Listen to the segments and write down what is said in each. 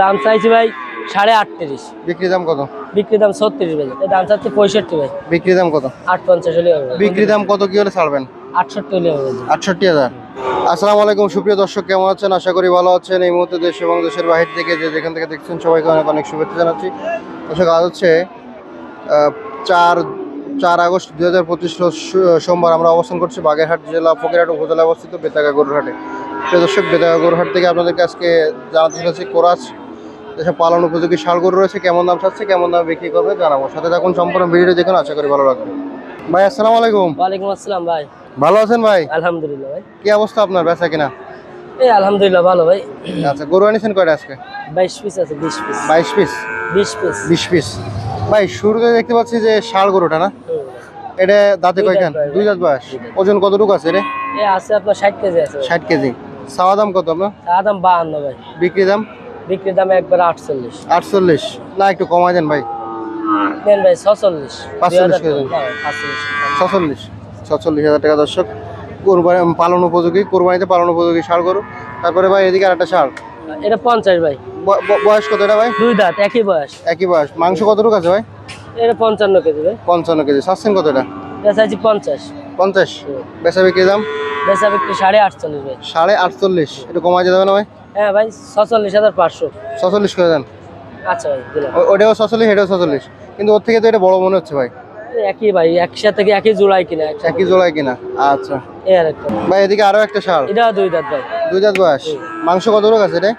দাম চাইছি ভাই সাড়ে আটত্রিশ। বিক্রি দাম কত? বিক্রি দাম ছত্রিশ ভাই। দাম চাচ্ছি পঁয়ষট্টি ভাই। বিক্রি দাম কত? আট পঞ্চাশ হলে হবে বিক্রি দাম কত কি হলে ছাড়বেন? আটষট্টি হলে হবে আটষট্টি হাজার। আসসালামু আলাইকুম সুপ্রিয় দর্শক কেমন আছেন? আশা করি ভালো আছেন। এই মুহূর্তে দেশ এবং দেশের বাহির থেকে যে যেখান থেকে দেখছেন সবাইকে অনেক অনেক শুভেচ্ছা জানাচ্ছি। দর্শক আজ হচ্ছে চার চার আগস্ট দু হাজার পঁচিশ সোমবার আমরা অবস্থান করছি বাগেরহাট জেলা ফকিরহাট উপজেলা অবস্থিত বেতাগা গরুরহাটে। প্রিয় দর্শক বেতাগা গরুরহাট থেকে আপনাদেরকে আজকে জানাতে চাচ্ছি কোরাস যেসব পালন উপযোগী ষাড় গরু রয়েছে কেমন দাম চাচ্ছে কেমন দাম বিক্রি করবে জানাব। সাথে থাকুন সম্পূর্ণ ভিডিও দেখুন আশা করি ভালো লাগবে। ভাই আসসালামু আলাইকুম। ওয়ালাইকুম আসসালাম ভাই। ভালো আছেন ভাই? আলহামদুলিল্লাহ ভাই। কি অবস্থা আপনার বেচা কিনা? এই আলহামদুলিল্লাহ ভালো ভাই। আচ্ছা গরু আনিছেন কয়টা আজকে? বাইশ পিস আছে বিশ পিস। বাইশ পিস? বিশ পিস। বিশ পিস। ভাই শুরুতে দেখতে পাচ্ছি যে ষাড় গরুটা না? এটা দাঁতে কয়খান দুই দাঁত বয়স। ওজন কতটুকু আছে রে? আছে আপনার ষাট কেজি আছে ষাট কেজি। চাওয়া দাম কত আপনার? চা দাম বাহান্ন ভাই। বিক্রি দাম? বিক্রি দাম একবার আটচল্লিশ। আটচল্লিশ। না একটু কমাই দেন ভাই। দেন ভাই ছচল্লিশ। পাঁচচল্লিশ হ্যাঁ, পাঁচচল্লিশ। ছচল্লিশ। ছচল্লিশ হাজার টাকা দর্শক। কোরবানি পালন উপযোগী কোরবানিতে পালন উপযোগী ষাড় গরু। তারপরে ভাই এদিকে আরেকটা ষাড়। এটা পঞ্চাশ ভাই। বয়স কত এটা ভাই? দুই দাঁত একই বয়স। একই বয়স। মাংস কতটুকু আছে ভাই? এটা পঞ্চান্ন কেজি ভাই। পঞ্চান্ন কেজি। চাচ্ছেন কত এটা? পঞ্চাশ। পঞ্চাশ। বেচা বিক্রি দাম? বেচা বিক্রি সাড়ে আটচল্লিশ ভাই। সাড়ে আটচল্লিশ। একটু কমাই যাবে না ভাই? হ্যাঁ ভাই ছচল্লিশ হাজার পাঁচশো। ছচল্লিশ করে দেন। আচ্ছা ভাই ওটাও ছচল্লিশ এটাও ছচল্লিশ। কিন্তু ওর থেকে তো এটা বড় মনে হচ্ছে ভাই। একই ভাই একসাথে কি একই কিনা একই জোড়ায় কিনা। আচ্ছা। এই আর একটা। ভাই এদিকে আরও একটা সার। এটা দুই দাঁত ভাই। দুই দাঁত বয়স। মাংস কত লোক আছে রে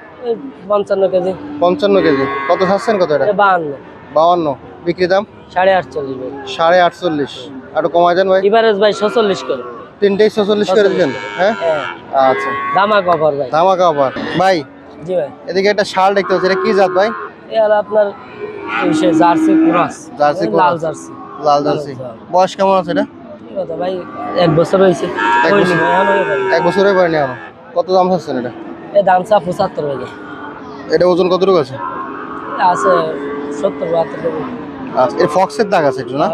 পঞ্চান্ন কেজি। পঞ্চান্ন কেজি। কত খাচ্ছেন কত এটা? এটা বাহান্ন। বাউান্ন বিক্রি দাম? সাড়ে আটচল্লিশ সাড়ে আটচল্লিশ। একটু কমাই দেন ভাই। এভারেজ ভাই ছচল্লিশ করে। তিনটেই ছচল্লিশ করে দিচ্ছেন হ্যাঁ? হ্যাঁ। আচ্ছা। দামা কভার ভাই। ধামাকা অফার ভাই জি ভাই। এদিকে একটা শাল দেখতে পাচ্ছি। এটা কি জাত ভাই? হলো আপনার জার্সি ক্রস। Jersey cross. লাল জার্সি। লাল জার্সি। বয়স কেমন আছে এটা? ভাই এক বছর হয়েছে। এক বছর? হয়ে পারেনি আমার কত দাম চাচ্ছেন এটা? এই দাম চা পঁচাত্তর হয়ে যায়। এটা ওজন কতটুকু আছে? আছে সত্তর বাহাত্তর কেজি। আচ্ছা এর ফক্সের দাগ আছে একটু না?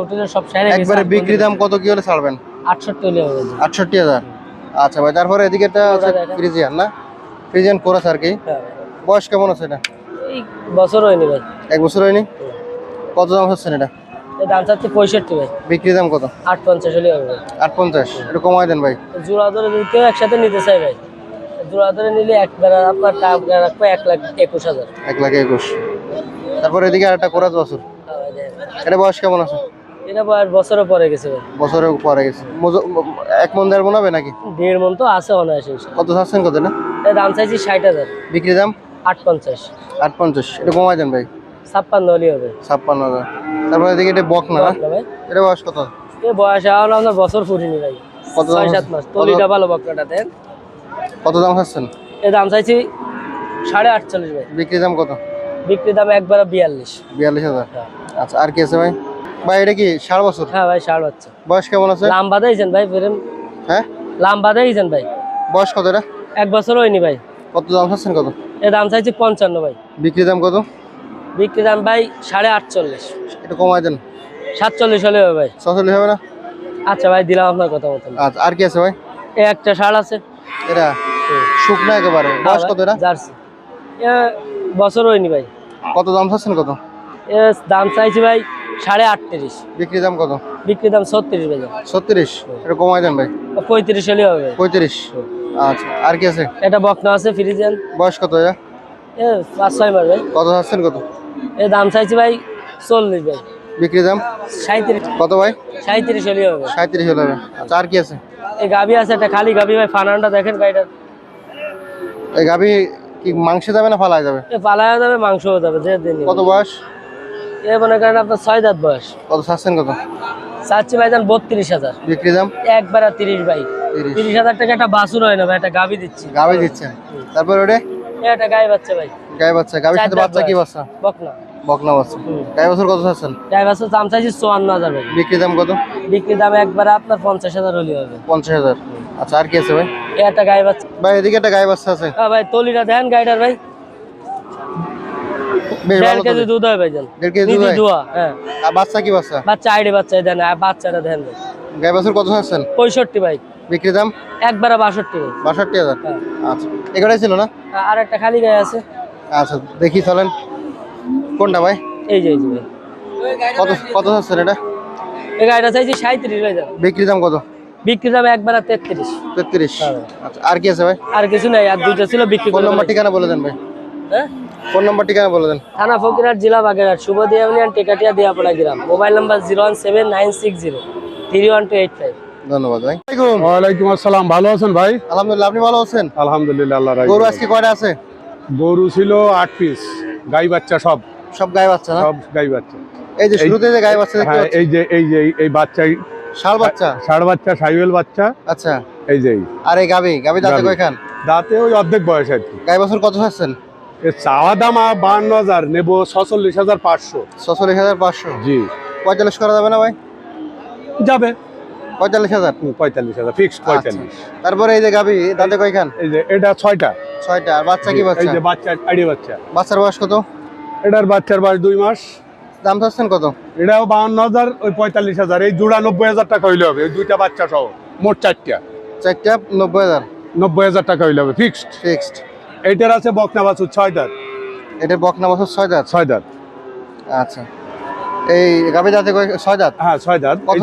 হোটেলের সব সাইডে একবারে বিক্রি দাম কত কি হলে ছাড়বেন? আটষট্টি হলে হবে আটষট্টি হাজার। আচ্ছা ভাই তারপরে এদিকে একটা আছে ফ্রিজিয়ান না? ফ্রিজিয়ান কোরাস আর কি। হ্যাঁ। বয়স কেমন আছে এটা? বছর হয়নি ভাই। এক বছর হয়নি? কত দাম হচ্ছেন এটা? দাম চাচ্ছি পঁয়ষট্টি ভাই। বিক্রি দাম কত? আট পঞ্চাশ হলে হবে আট পঞ্চাশ একটু কমাই দেন ভাই। জোড়া ধরে কেউ একসাথে নিতে চাই ভাই। জোড়া ধরে নিলে একবার আপনার টাকা রাখবে এক লাখ একুশ হাজার। এক লাখ একুশ। তারপরে এদিকে আর একটা কোরাস বছর। এটা বয়স কেমন আছে? এটা বয়স বছরে পরে গেছে বছরের পরে গেছে। এক মন দেড় মন হবে নাকি? দেড় মন তো আছে অনায়াসে। কত চাচ্ছেন কত না? দাম চাইছি ষাট হাজার। বিক্রি দাম? আট পঞ্চাশ। আট পঞ্চাশ। এটা কমাই দেন ভাই। ছাপ্পান্ন হলেই হবে। ছাপ্পান্ন হাজার। তারপরে এদিকে এটা বক না? এটা বয়স কত? আপনার বছর ফুরিনি ভাই। কত সাত মাস। কত- তলিটা ভালো বকনাটা দেন। কত দাম চাচ্ছেন এই দাম চাইছি সাড়ে আটচল্লিশ ভাই। বিক্রি দাম কত? বিক্রি দাম একবারে বিয়াল্লিশ। বিয়াল্লিশ হাজার। হ্যাঁ। আচ্ছা আর কি আছে ভাই? ভাই এটা কি ষাট বছর? হ্যাঁ ভাই ষাট বাচ্চা বয়স কেমন আছে? লাম্বা দিয়েছেন ভাই ফেরেন হ্যাঁ? লাম্বা দিয়েছেন ভাই? বয়স কত এটা? এক বছর হয়নি ভাই। কত দাম চাচ্ছেন কত? এই দাম চাইছি পঞ্চান্ন ভাই। বিক্রি দাম কত? বিক্রি দাম ভাই সাড়ে আটচল্লিশ। একটু কমাই দেন। সাতচল্লিশ হলে হবে ভাই। ছচল্লিশ হবে না? আচ্ছা ভাই দিলাম আপনার কথা মতন। আচ্ছা আর কি আছে ভাই? এই একটা ষাট আছে। এটা শুকনো একেবারে। বয়স কত এটা জার্সি। এ বছর হয়নি ভাই। কত দাম চাচ্ছেন কত? দাম চাইছি ভাই সাড়ে আটত্রিশ। বিক্রি দাম কত? বিক্রি দাম ছত্রিশ ভাই। ছত্রিশ? একটু কমাই দেন ভাই। পঁয়ত্রিশ হলে হবে পঁয়ত্রিশ? আচ্ছা আর কি আছে? এটা বকনা আছে ফ্রিজেন বয়স কত এটা পাঁচ ছয় মাস ভাই। কত চাচ্ছেন কত? এ দাম চাইছি ভাই চল্লিশ ভাই। বিক্রি দাম? সাঁত্রিশ কত ভাই? সাঁত্রিশ হলে হবে। সাঁত্রিশ হলে হবে। আচ্ছা আর কি আছে? এই গাভি আছে একটা খালি গাভি ভাই ফানানটা দেখেন গাড়িটা এই গাভি কি মাংসে যাবে না ফালায় যাবে? পালায়া যাবে মাংসও যাবে যে দিন। কত বয়স? এ মনে করেন আপনার ছয় দাঁত বয়স। কত চাচ্ছেন কত? চাচ্ছি ভাই যান বত্রিশ হাজার। বিক্রি দাম? একবার আর তিরিশ ভাই। তিরিশ। হাজার টাকা একটা বাসুর হয় না ভাই একটা গাভি দিচ্ছি। গাভি দিচ্ছেন। তারপর ওটা? এ একটা গাই বাচ্চা ভাই। গায়ে বাচ্চা। গাভির সাথে বাচ্চা কি বাচ্চা? বকনা। বকনা বাচ্চা হুম। গায়ে কত চাচ্ছেন? গাই বাচ্চার দাম চাইছি চুয়ান্ন হাজার ভাই। বিক্রি দাম কত? বিক্রি দাম একবার আপনার পঞ্চাশ হাজার হলে হবে। পঞ্চাশ হাজার। আচ্ছা আর কি আছে ভাই? একটা গাই বাচ্চা। ভাই এদিকে একটা গায়ে বাচ্চা আছে। হ্যাঁ ভাই তলিটা দেন গাইটার ভাই। দেড় কেজি দুধ হয় ভাই দেড় কেজি দুধ হ্যাঁ? আর বাচ্চা কি বাচ্চা? বাচ্চা আইডি বাচ্চা দেন আর বাচ্চাটা দেন ভাই। গায়ে বছর কত চাচ্ছেন? পঁয়ষট্টি ভাই। বিক্রি দাম? একবারে বাষট্টি ভাই। বাষট্টি হাজার। হ্যাঁ। আচ্ছা এগারোটাই ছিল না? আর একটা খালি গায়ে আছে। আচ্ছা দেখি চলেন। কোনটা ভাই? এই যে এই যে কত কত চাচ্ছেন এটা? এই গাড়িটা চাইছি সাঁত্রিশ যাবে বিক্রি দাম কত? বিক্রি দাম একবার তেত্রিশ। তেত্রিশ। হ্যাঁ। আচ্ছা আর কি আছে ভাই? আর কিছু নাই আর দুইটা ছিল বিক্রি ফোন করে নম্বর ঠিকানা বলে দেন ভাই। হ্যাঁ? ফোন নম্বর ঠিকানা বলে দেন। থানা ফকিরহাট জেলা বাগেরহাট শুভ দিয়ামিয়ান টেকাটিয়া দিয়াপাড়া গ্রাম। Mobile number zero one seven nine six zero three one two eight five. ধন্যবাদ ভাই। ওয়ালাইকুম। আসসালাম ভালো আছেন ভাই? আলহামদুলিল্লাহ আপনি ভালো আছেন? আলহামদুলিল্লাহ আল্লাহ গরু আজকে কয়টা আছে? গরু ছিল আট পিস গাই বাচ্চা সব। সব গায়ে বাচ্চা না? সব গাই বাচ্চা। এই যে এই- শুরুতে যে গায়ে বাচ্চা দেখতে হ্যাঁ এই যে এই যে এই- এই বাচ্চাই ষাড় বাচ্চা? ষাড় বাচ্চা সাইওয়েল বাচ্চা। আচ্ছা। এই যে এই। আর এই গাবি? গাবি দাঁতে। কয়খান? দাঁতে ওই অর্ধেক বয়স আর কি। গায়ে বছর কত এর চাওয়া দাম বান্ন হাজার নেব ছচল্লিশ হাজার পাঁচশো। ছচল্লিশ হাজার পাঁচশো। জি। পঁয়তাল্লিশ করা যাবে না ভাই? যাবে। পঁয়তাল্লিশ হাজার? পঁয়তাল্লিশ হাজার ফিক্সড পঁয়তাল্লিশ। তারপরে এই যে গাবি দাঁতে কয়খান? এই যে এটা ছয়টা। ছয়টা। আর বাচ্চা কি এই বাচ্চা? যে বাচ্চা আড়ি বাচ্চা। বাচ্চার বয়স কত? এটার বাচ্চার বয়স দুই মাস। দাম চাচ্ছেন কত? এটাও বাউন্ন হাজার ওই পঁয়তাল্লিশ হাজার। এই জোড়া নব্বই হাজার টাকা হইলে হবে। ওই দুইটা বাচ্চা সহ মোট চারটা। চারটা নব্বই হাজার? নব্বই হাজার টাকা হইলে হবে ফিক্সড ফিক্সড এইটার আছে বকনা বাছুর ছয় দাঁত। এটা বকনা বছর ছয় দাঁত? ছয় দাঁত। আচ্ছা। এই গাবি দাঁতে কয় ছয় দাঁত? হ্যাঁ ছয় দাঁত। কত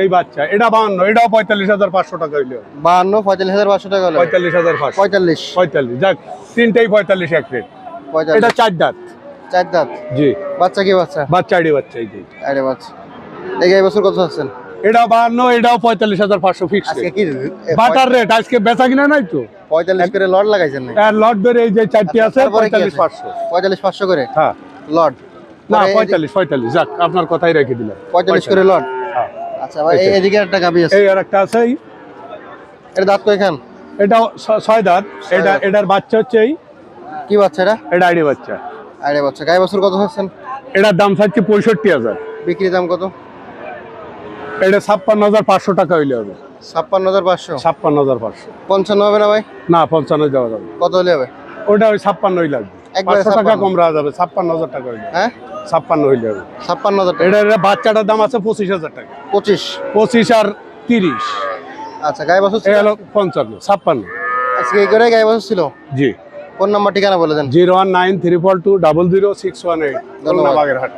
এই বাচ্চা। এটা বাউন্ন এটাও পঁয়তাল্লিশ হাজার পাঁচশো টাকা হইলে বাহান্ন পঁয়তাল্লিশ হাজার পাঁচশো টাকা পঁয়তাল্লিশ হাজার পাঁচশো। পঁয়তাল্লিশ। পঁয়তাল্লিশ যাক তিনটেই পঁয়তাল্লিশ এক রেট এটা চার দাঁত। চার দাঁত? জি। বাচ্চা কি বাচ্চা? বাচ্চা আড়ি বাচ্চা যে। আরে বাচ্চা। এই গাই বছর কত চাচ্ছেন এটাও বাহান্ন এটাও পঁয়তাল্লিশ হাজার পাঁচশো আজকে বাটার রেট আজকে বেচা কিনা নাই তো? পঁয়তাল্লিশ করে লট লাগাইছেন আর লট ধরে এই যে চারটি আছে পঁয়তাল্লিশ পাঁচশো। পঁয়তাল্লিশ পাঁচশো করে? হ্যাঁ। লট। না পঁয়তাল্লিশ পঁয়তাল্লিশ যাক আপনার কথাই রেখে দিলাম। পঁয়তাল্লিশ করে লট? হ্যাঁ। আচ্ছা ভাই এদিকে একটা গাবি আছে। এই আর একটা আছে এটা দাঁত কয়খান? এটাও ছয় দাঁত। এটা এটার বাচ্চা হচ্ছে এই কি বাচ্চা এটা? এটা আইডি বাচ্চা। আরে বাচ্চা গায়ে বছর কত চাচ্ছেন? এটার দাম থাকছে পঁয়ষট্টি হাজার। বিক্রি দাম কত? এটা ছাপ্পান্ন হাজার পাঁচশো টাকা হইলে হবে। ছাপ্পান্ন হাজার পাঁচশো? ছাপ্পান্ন হাজার পাঁচশো। পঞ্চান্ন হবে না ভাই? না পঞ্চান্ন দেওয়া যাবে কত হলে হবে? ওটা ওই ছাপ্পান্নই লাগবে। পাঁচশো টাকা কম রাখা যাবে ছাপ্পান্ন হাজার টাকা হইলে। হ্যাঁ? ছাপ্পান্ন হইলে হবে। ছাপ্পান্ন হাজার টাকা। এটা এটা বাচ্চাটার দাম আছে পঁচিশ হাজার টাকা। পঁচিশ। পঁচিশ আর তিরিশ। আচ্ছা গায়ে বছর পঞ্চান্ন ছাপ্পান্ন। আজকে এই করে গায়ে বছর ছিল? জি। ফোন নাম্বার ঠিকানা বলে দেন। Zero one nine three four two double zero six one eight. ধন্যবাদ। বাগেরহাট